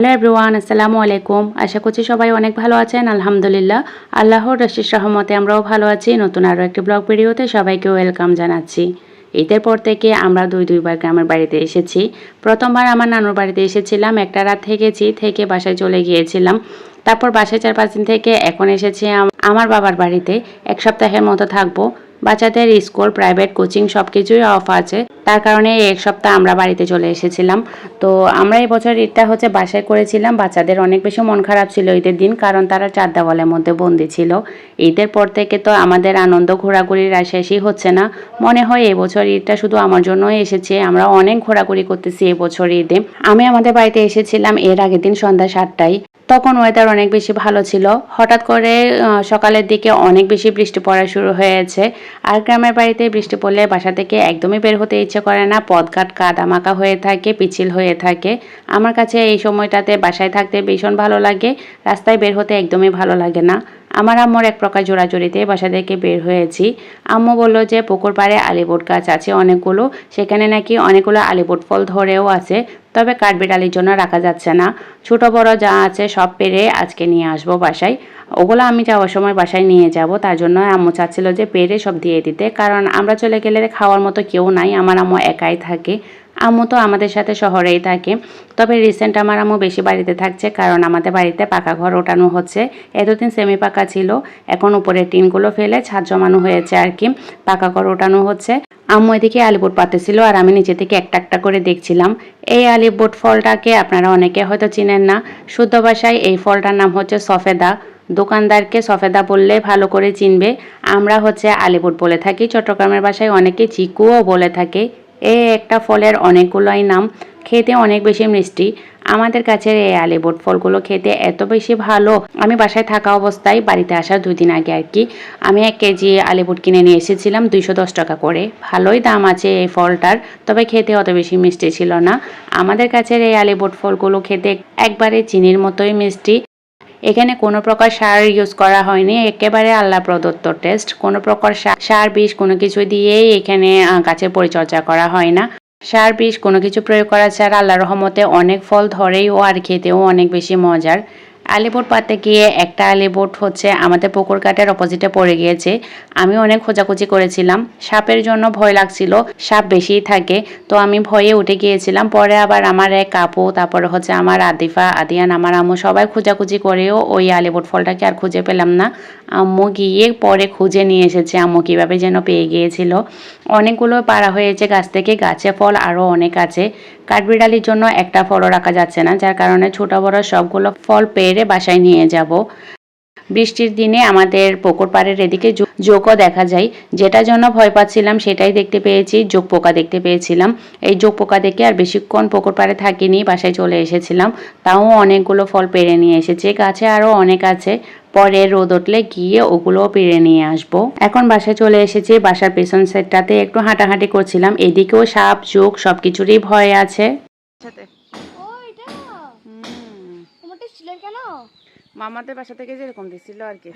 Hello everyone, আসসালামু আলাইকুম। আশা করছি সবাই অনেক ভালো আছেন, আলহামদুলিল্লাহ। আল্লাহর রশিস রহমতে আমরাও ভালো আছি। নতুন আরও একটি ব্লগ ভিডিওতে সবাইকে ওয়েলকাম জানাচ্ছি। ঈদের পর থেকে আমরা দুই দুইবার গ্রামের বাড়িতে এসেছি। প্রথমবার আমার নানুর বাড়িতে এসেছিলাম। একটা রাত থেকেছি, থেকে বাসায় চলে গিয়েছিলাম। তারপর বাসায় চার পাঁচ দিন থেকে এখন এসেছি আম- আমার বাবার বাড়িতে। এক সপ্তাহের মতো থাকব। বাচ্চাদের স্কুল, প্রাইভেট কোচিং সব কিছুই অফ আছে। তার কারণে এক সপ্তাহ আমরা বাড়িতে চলে এসেছিলাম। তো আমরা এই বছর ঈদটা হচ্ছে বাসায় করেছিলাম। বাচ্চাদের অনেক বেশি মন খারাপ ছিল ঈদের দিন, কারণ তারা চার দেওয়ালের মধ্যে বন্দি ছিল। ঈদের পর থেকে তো আমাদের আনন্দ ঘোরাঘুরির আর শেষই হচ্ছে না। মনে হয় এই বছর ঈদটা শুধু আমার জন্যই এসেছে। আমরা অনেক ঘোরাঘুরি করতেছি এই বছর ঈদে। আমি আমাদের বাড়িতে এসেছিলাম এর আগের দিন সন্ধ্যা সাতটায়। তখন ওয়েদার অনেক বেশি ভালো ছিল। হঠাৎ করে সকালের দিকে অনেক বেশি বৃষ্টি পড়া শুরু হয়েছে। আর গ্রামের বাড়িতে বৃষ্টি পড়লে বাসা থেকে একদমই বের হতে ইচ্ছে করে না পদঘাট কাদামাকা হয়ে থাকে পিছিল হয়ে থাকে। আমার কাছে এই সময়টাতে বাসায় থাকতে ভীষণ ভালো লাগে। রাস্তায় বের হতে একদমই ভালো লাগে না। আমার আম্মুর এক প্রকার জোড়াজোড়িতে বাসা থেকে বের হয়েছি। আম্মু বলল যে, পুকুর পাড়ে আলিবোট গাছ আছে অনেকগুলো, সেখানে নাকি অনেকগুলো আলিবোট ফল ধরেও আছে, তবে কাঠবিড়ালির জন্য রাখা যাচ্ছে না। ছোট বড় যা আছে সব পেরে আজকে নিয়ে আসব বাসায়। ওগুলো আমি যাওয়ার সময় বাসায় নিয়ে যাব, তার জন্য আম্মু চাচ্ছিল যে, পেরে সব দিয়ে দিতে, কারণ আমরা চলে গেলে খাওয়ার মতো কেউ নাই, আমার আম্মু একাই থাকে। আম্মু তো আমাদের সাথে শহরেই থাকে। তবে রিসেন্ট আমার আম্মু বেশি বাড়িতে থাকছে কারণ আমাদের বাড়িতে পাকা ঘর ওঠানো হচ্ছে। এতদিন সেমি পাকা ছিল, এখন উপরে টিনগুলো ফেলে ছাদ জমানো হয়েছে আর কি, পাকা ঘর ওঠানো হচ্ছে। আম্মু এদিকে আলিপুর পাতেছিল আর আমি নিচে থেকে একটা একটা করে দেখছিলাম। এই আলিপুর ফলটাকে আপনারা অনেকে হয়তো চিনেন না। শুদ্ধ ভাষায় এই ফলটার নাম হচ্ছে সফেদা। দোকানদারকে সফেদা বললে ভালো করে চিনবে। আমরা হচ্ছে আলিপুর বলে থাকি, চট্টগ্রামের ভাষায় অনেকে চিকুও বলে থাকে। এই একটা ফলের অনেকগুলোই নাম, খেতে অনেক বেশি মিষ্টি। আমাদের কাছে এই আলিবোট ফলগুলো খেতে এত বেশি ভালো। আমি বাসায় থাকা অবস্থায় বাড়িতে আসার দুই দিন আগে আর কি, আমি এক কেজি আলিবোট কিনে নিয়ে এসেছিলাম দুইশো দশ টাকা করে। ভালোই দাম আছে এই ফলটার, তবে খেতে অত বেশি মিষ্টি ছিল না। আমাদের কাছে এই আলিবোট ফলগুলো খেতে একবারে চিনির মতোই মিষ্টি। এখানে কোনো প্রকার সার ইউজ করা হয়নি, একেবারে আল্লাহ প্রদত্ত টেস্ট কোনো প্রকার সার বিষ কোনো কিছু দিয়েই এখানে গাছের পরিচর্যা করা হয় না। সার বিষ কোনো কিছু প্রয়োগ করা ছাড়া আল্লাহ রহমতে অনেক ফল ধরেই ও আর খেতেও অনেক বেশি মজার। আলিবোট পাতে গিয়ে একটা আলিবোট হচ্ছে আমাদের পুকুর কাটের অপোজিটে পড়ে গিয়েছে। আমি অনেক খোঁজাখুঁজি করেছিলাম। সাপের জন্য ভয় লাগছিল। সাপ বেশিই থাকে, তো আমি ভয়ে উঠে গিয়েছিলাম। পরে আবার আমার এক কাপু তারপরে হচ্ছে আমার আদিফা, আদিয়ান, আমার আম্মু সবাই খোঁজাখুঁজি করেও ওই আলিবোট ফলটাকে আর খুঁজে পেলাম না। আম্মু গিয়ে পরে খুঁজে নিয়ে এসেছে। আম্মু কীভাবে যেন পেয়ে গিয়েছিল। অনেকগুলো পাড়া হয়েছে গাছ থেকে। গাছে ফল আরও অনেক আছে। কাঠবিড়ালির জন্য একটা ফলও রাখা যাচ্ছে না। যার কারণে ছোটো বড় সবগুলো ফল পেরে বাসায় নিয়ে যাব। বৃষ্টির দিনে আমাদের পুকুর পাড়ের এদিকে জোকও দেখা যায়। যেটা জন্য ভয় পাচ্ছিলাম সেটাই দেখতে পেয়েছি, জোক পোকা দেখতে পেয়েছিলাম। এই জোক পোকা দেখে আর বেশিক্ষণ পুকুর পাড়ে থাকিনি, বাসায় চলে এসেছিলাম। তাও অনেকগুলো ফল পেরে নিয়ে এসেছে, গাছে আরও অনেক আছে। পরে রোদ উঠলে গিয়ে ওগুলোও পেরে নিয়ে আসব। এখন বাসায় চলে এসেছি, বাসার পেছন সাইডটাতে একটু হাঁটাহাঁটি করছিলাম। এদিকেও সাপ, জোক সব কিছুরই ভয় আছে। কেন? মামাদের বাসা থেকে যেরকম দিছিল আর কি।